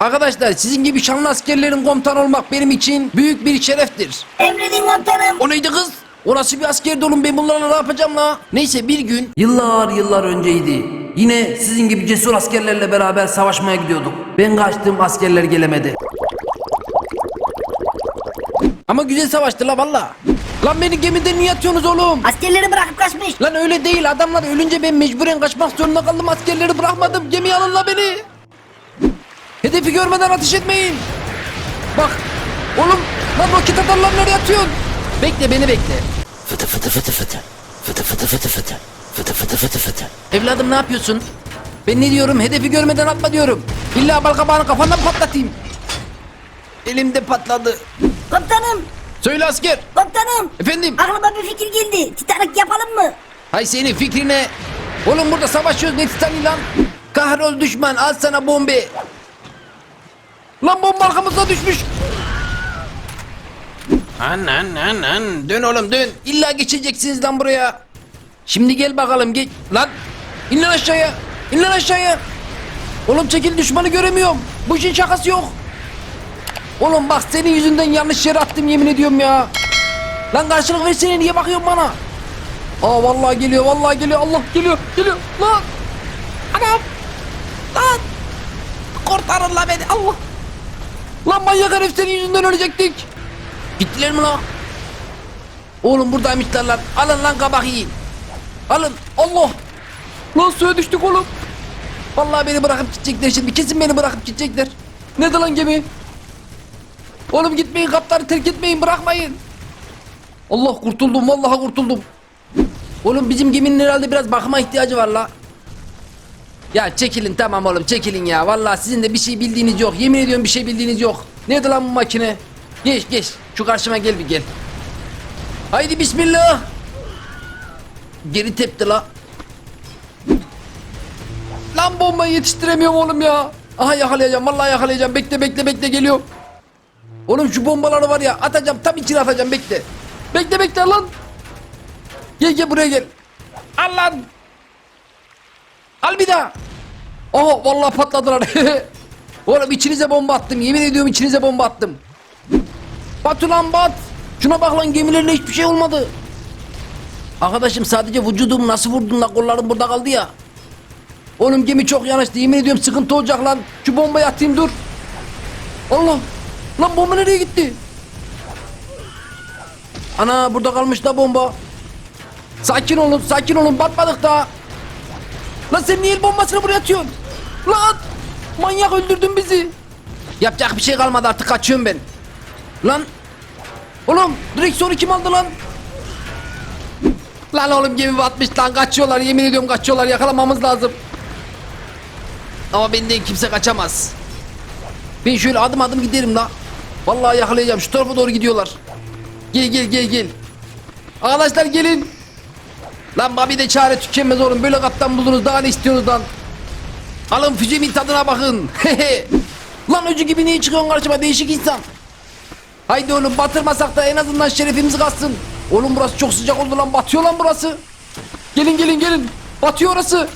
Arkadaşlar sizin gibi şanlı askerlerin komutan olmak benim için büyük bir şereftir. Emredin komutanım. O neydi kız? O nasıl bir askerdi oğlum ben bunlarla ne yapacağım la? Neyse bir gün yıllar yıllar önceydi. Yine sizin gibi cesur askerlerle beraber savaşmaya gidiyorduk. Ben kaçtım askerler gelemedi. Ama güzel savaştı la valla. Lan beni gemide niye atıyorsunuz oğlum? Askerleri bırakıp kaçmış. Lan öyle değil adamlar ölünce ben mecburen kaçmak zorunda kaldım askerleri bırakmadım gemiye alın la beni. Hedefi görmeden ateş etmeyin. Bak oğlum lan roket atarlar nereye atıyorsun? Bekle beni bekle. Fıtı fıtı fıtı fıtı. Fıtı fıtı fıtı fıtı. Fıtı fıtı fıtı fıtı. Evladım ne yapıyorsun? Ben ne diyorum hedefi görmeden atma diyorum. İlla balkabağını kafandan patlatayım. Elimde patladı. Komutanım. Söyle asker. Komutanım. Efendim. Aklıma bir fikir geldi. Titanik yapalım mı? Hay senin fikrine. Oğlum burada savaşıyoruz ne titani lan? Kahrol düşman al sana bombe. Lan bomba arkamızda düşmüş. An an an an dön oğlum dön. İlla geçeceksiniz lan buraya. Şimdi gel bakalım geç. Lan in lan aşağıya. İn lan aşağıya. Oğlum çekil düşmanı göremiyorum. Bu işin şakası yok. Oğlum bak senin yüzünden yanlış yere attım yemin ediyorum ya. Lan karşılık versene niye bakıyorsun bana? Aa vallahi geliyor vallahi geliyor Allah geliyor geliyor lan anam lan kurtarın la beni Allah lan manyak herif senin yüzünden ölecektik. Gittiler mi lan? Oğlum buradaymışlar lan. Alın lan kabak yiyin. Alın. Allah. Lan suya düştük oğlum. Vallahi beni bırakıp gidecekler şimdi. Kesin beni bırakıp gidecekler. Nerede lan gemi? Oğlum gitmeyin kaptanı terk etmeyin bırakmayın. Allah kurtuldum. Vallahi kurtuldum. Oğlum bizim geminin herhalde biraz bakıma ihtiyacı var la. Ya çekilin tamam oğlum çekilin ya. Vallahi sizin de bir şey bildiğiniz yok. Yemin ediyorum bir şey bildiğiniz yok. Nerede lan bu makine? Geç geç. Şu karşıma gel bir gel. Haydi bismillah. Geri tepti la. Lan bombayı yetiştiremiyorum oğlum ya. Aha yakalayacağım vallahi yakalayacağım. Bekle bekle bekle geliyor. Oğlum şu bombaları var ya atacağım tam içine atacağım bekle. Bekle bekle lan. Gel gel buraya gel. Al lan. Al bir daha. Aha vallahi patladılar. Oğlum içinize bomba attım. Yemin ediyorum içinize bomba attım. Bat ulan bat. Şuna bak lan gemilerle hiçbir şey olmadı. Arkadaşım sadece vücudum nasıl vurdun lan kollarım burada kaldı ya. Oğlum gemi çok yanaştı yemin ediyorum sıkıntı olacak lan. Şu bombayı atayım dur. Allah. Lan bomba nereye gitti? Ana burada kalmış da bomba. Sakin olun, sakin olun. Batmadık daha. Lan sen niye el bombasını buraya atıyorsun? Lan! Manyak öldürdün bizi. Yapacak bir şey kalmadı artık kaçıyorum ben. Lan! Oğlum direksiyonu kim aldı lan? Lan oğlum gemi batmış lan kaçıyorlar yemin ediyorum kaçıyorlar yakalamamız lazım. Ama benden kimse kaçamaz. Ben şöyle adım adım giderim la. Vallahi yakalayacağım şu tarafa doğru gidiyorlar. Gel gel gel gel. Arkadaşlar gelin. Lan Mami de çare tükenmez oğlum. Böyle kaptan buldunuz. Daha ne istiyorsunuz lan? Alın füzemin tadına bakın. lan öcü gibi niye çıkıyorsun karşıma? Değişik insan. Haydi oğlum batırmasak da en azından şerefimiz kalsın. Oğlum burası çok sıcak oldu lan. Batıyor lan burası. Gelin gelin gelin. Batıyor orası.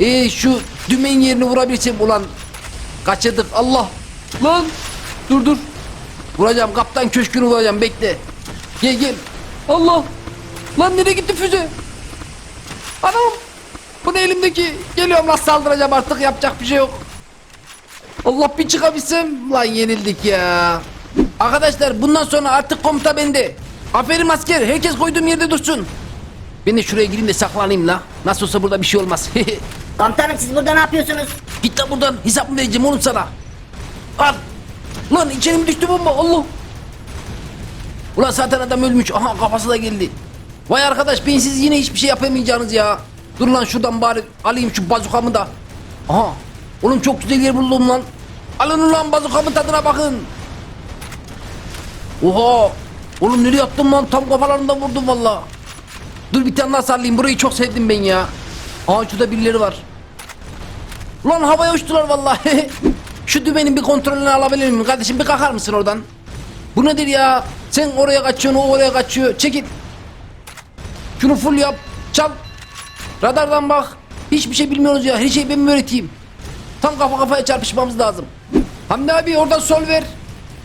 Ee şu dümen yerini vurabilsem ulan. Kaçırdık Allah. Lan. Dur dur. Vuracağım kaptan köşkünü vuracağım bekle. Gel gel. Allah. Lan nereye gitti füze? Anam. Bu ne elimdeki? Geliyorum lan saldıracağım artık yapacak bir şey yok. Allah bir çıkabilsem. Lan yenildik ya. Arkadaşlar bundan sonra artık komuta bende. Aferin asker herkes koyduğum yerde dursun. Ben de şuraya gireyim de saklanayım la. Nasıl olsa burada bir şey olmaz. Komutanım siz burada ne yapıyorsunuz? Git lan buradan hesap mı vereceğim oğlum sana? Al. Lan içeri mi düştü bomba Allah. Ulan zaten adam ölmüş. Aha kafası da geldi. Vay arkadaş ben siz yine hiçbir şey yapamayacağınız ya. Dur lan şuradan bari alayım şu bazukamı da. Aha. Oğlum çok güzel yer buldum lan. Alın ulan bazukamın tadına bakın. Oha. Oğlum nereye attım lan? Tam kafalarında vurdum valla. Dur bir tane daha sallayayım. Burayı çok sevdim ben ya. Aha şurada birileri var. Ulan havaya uçtular vallahi. Şu dümenin bir kontrolünü alabilir miyim kardeşim? Bir kalkar mısın oradan? Bu nedir ya? Sen oraya kaçıyorsun, o oraya kaçıyor. Çekil. Şunu full yap. Çal. Radardan bak. Hiçbir şey bilmiyoruz ya. Her şeyi ben mi öğreteyim? Tam kafa kafaya çarpışmamız lazım. Hamdi abi oradan sol ver.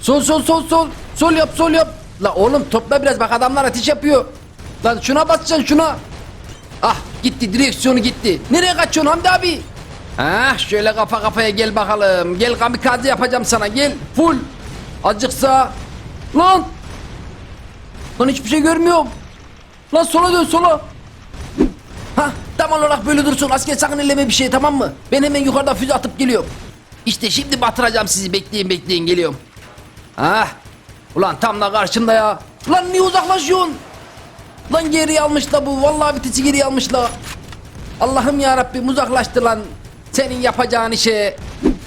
Sol sol sol sol. Sol yap sol yap. La oğlum topla biraz bak adamlar ateş yapıyor. Lan şuna basacaksın şuna. Ah gitti direksiyonu gitti. Nereye kaçıyorsun Hamdi abi? Ah şöyle kafa kafaya gel bakalım. Gel kamikaze yapacağım sana gel. Full. Azıcık sağ. Lan. Lan hiçbir şey görmüyorum. Lan sola dön sola. Ha tam olarak böyle dursun. Asker sakın elleme bir şey tamam mı? Ben hemen yukarıda füze atıp geliyorum. İşte şimdi batıracağım sizi. Bekleyin bekleyin geliyorum. Ah. Ulan tam da karşımda ya. Lan niye uzaklaşıyorsun? Lan geri almış la bu. Vallahi vitesi geri almış la. Allah'ım ya Rabbim uzaklaştı lan. Senin yapacağın işe.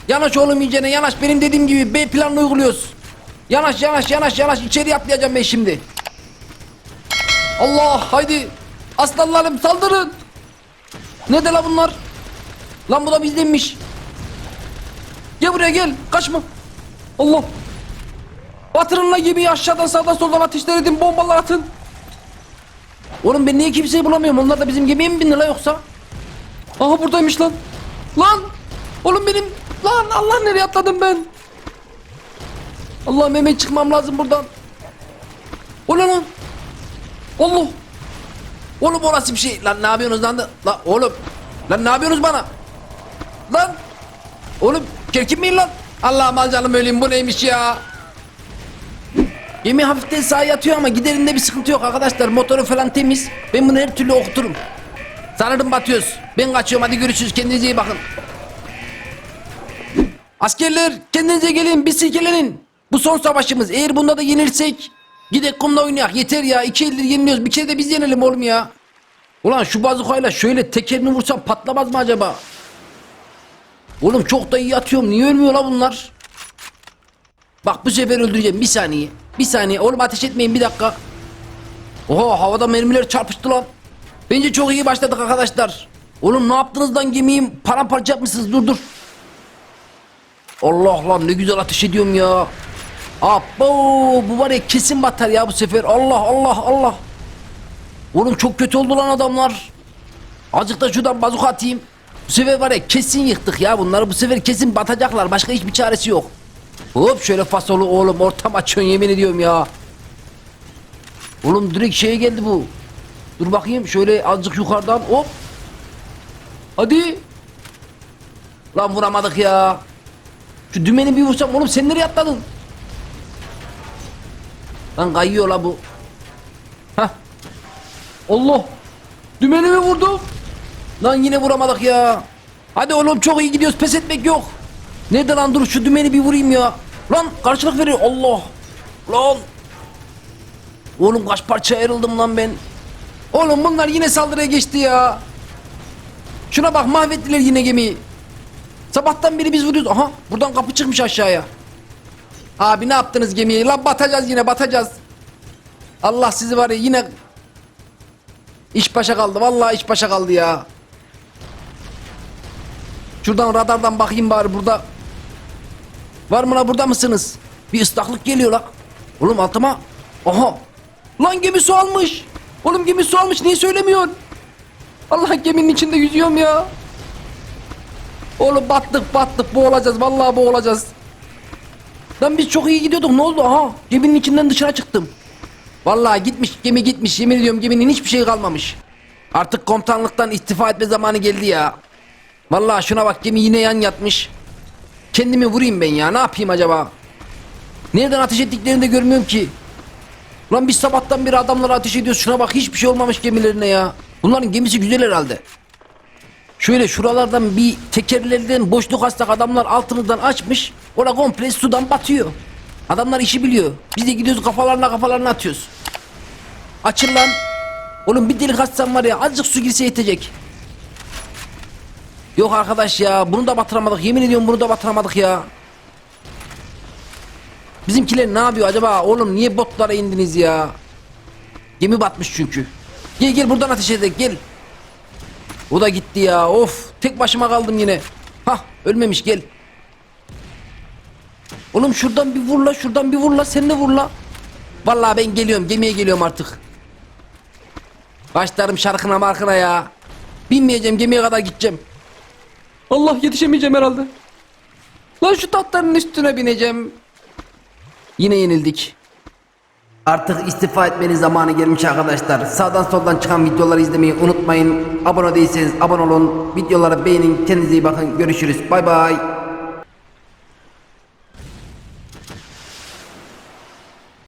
Yanaş oğlum iyicene yanaş. Benim dediğim gibi B planını uyguluyoruz. Yanaş yanaş yanaş yanaş. İçeri atlayacağım ben şimdi. Allah haydi. Aslanlarım saldırın. Ne de la bunlar? Lan bu da bizdenmiş. Gel buraya gel. Kaçma. Allah. Batırın la gemiyi aşağıdan sağdan soldan ateşler edin. Bombalar atın. Oğlum ben niye kimseyi bulamıyorum? Onlar da bizim gemiye mi bindi la yoksa? Aha buradaymış lan. Lan. Oğlum benim. Lan Allah nereye atladım ben? Allah'ım hemen çıkmam lazım buradan. O lan? Allah. Oğlum orası bir şey. Lan ne yapıyorsunuz lan? da- Lan oğlum. Lan ne yapıyorsunuz bana? Lan. Oğlum çirkin miyim lan? Allah'ım al canım öleyim bu neymiş ya? Gemi hafiften sağa yatıyor ama giderinde bir sıkıntı yok arkadaşlar. Motoru falan temiz. Ben bunu her türlü okuturum. Sanırım batıyoruz. Ben kaçıyorum hadi görüşürüz. Kendinize iyi bakın. Askerler kendinize gelin bir silkelenin. Bu son savaşımız. Eğer bunda da yenilirsek gidek kumda oynayak. Yeter ya. iki eldir yeniliyoruz. Bir kere de biz yenelim oğlum ya. Ulan şu bazukayla şöyle tekerini vursam patlamaz mı acaba? Oğlum çok da iyi atıyorum. Niye ölmüyor la bunlar? Bak bu sefer öldüreceğim. Bir saniye. Bir saniye. Oğlum ateş etmeyin bir dakika. Oha havada mermiler çarpıştı lan. Bence çok iyi başladık arkadaşlar. Oğlum ne yaptınız lan gemiyi paramparça yapmışsınız dur dur. Allah lan ne güzel ateş ediyorum ya. Abo bu var ya kesin batar ya bu sefer. Allah Allah Allah. Oğlum çok kötü oldu lan adamlar. Azıcık da şuradan bazuka atayım. Bu sefer var ya kesin yıktık ya bunları. Bu sefer kesin batacaklar. Başka hiçbir çaresi yok. Hop şöyle fasolu oğlum ortam açıyorsun yemin ediyorum ya. Oğlum direkt şeye geldi bu. Dur bakayım şöyle azıcık yukarıdan hop. Hadi. Lan vuramadık ya. Şu dümeni bir vursam oğlum sen nereye atladın? Lan kayıyor la bu. Hah. Allah. Dümeni mi vurdum? Lan yine vuramadık ya. Hadi oğlum çok iyi gidiyoruz pes etmek yok. Nerede lan dur şu dümeni bir vurayım ya. Lan karşılık veriyor Allah. Lan. Oğlum kaç parça ayrıldım lan ben. Oğlum bunlar yine saldırıya geçti ya. Şuna bak mahvettiler yine gemiyi. Sabahtan beri biz vuruyoruz. Aha buradan kapı çıkmış aşağıya. Abi ne yaptınız gemiyi? Lan batacağız yine batacağız. Allah sizi var ya yine iş başa kaldı. Vallahi iş başa kaldı ya. Şuradan radardan bakayım bari burada. Var mı la burada mısınız? Bir ıslaklık geliyor la. Oğlum altıma. Aha. Lan gemi su almış. Oğlum gemi su almış niye söylemiyorsun? Allah geminin içinde yüzüyorum ya. Oğlum battık battık boğulacağız vallahi boğulacağız. Lan biz çok iyi gidiyorduk ne oldu aha geminin içinden dışarı çıktım. Vallahi gitmiş gemi gitmiş yemin ediyorum geminin hiçbir şey kalmamış. Artık komutanlıktan istifa etme zamanı geldi ya. Vallahi şuna bak gemi yine yan yatmış. Kendimi vurayım ben ya ne yapayım acaba? Nereden ateş ettiklerini de görmüyorum ki. Lan biz sabahtan beri adamlara ateş ediyoruz. Şuna bak hiçbir şey olmamış gemilerine ya. Bunların gemisi güzel herhalde. Şöyle şuralardan bir tekerlerden boşluk açsak adamlar altınızdan açmış. Orada komple sudan batıyor. Adamlar işi biliyor. Biz de gidiyoruz kafalarına kafalarına atıyoruz. Açıl lan. Oğlum bir delik açsam var ya azıcık su girse yetecek. Yok arkadaş ya bunu da batıramadık. Yemin ediyorum bunu da batıramadık ya. Bizimkiler ne yapıyor acaba? Oğlum niye botlara indiniz ya? Gemi batmış çünkü. Gel gel buradan ateş edelim gel. O da gitti ya. Of tek başıma kaldım yine. Hah ölmemiş gel. Oğlum şuradan bir vur la şuradan bir vur la sen de vur la. Vallahi ben geliyorum gemiye geliyorum artık. Başlarım şarkına markına ya. Binmeyeceğim gemiye kadar gideceğim. Allah yetişemeyeceğim herhalde. Lan şu tatların üstüne bineceğim. Yine yenildik. Artık istifa etmenin zamanı gelmiş arkadaşlar. Sağdan soldan çıkan videoları izlemeyi unutmayın. Abone değilseniz abone olun. Videoları beğenin. Kendinize iyi bakın. Görüşürüz. Bay bay.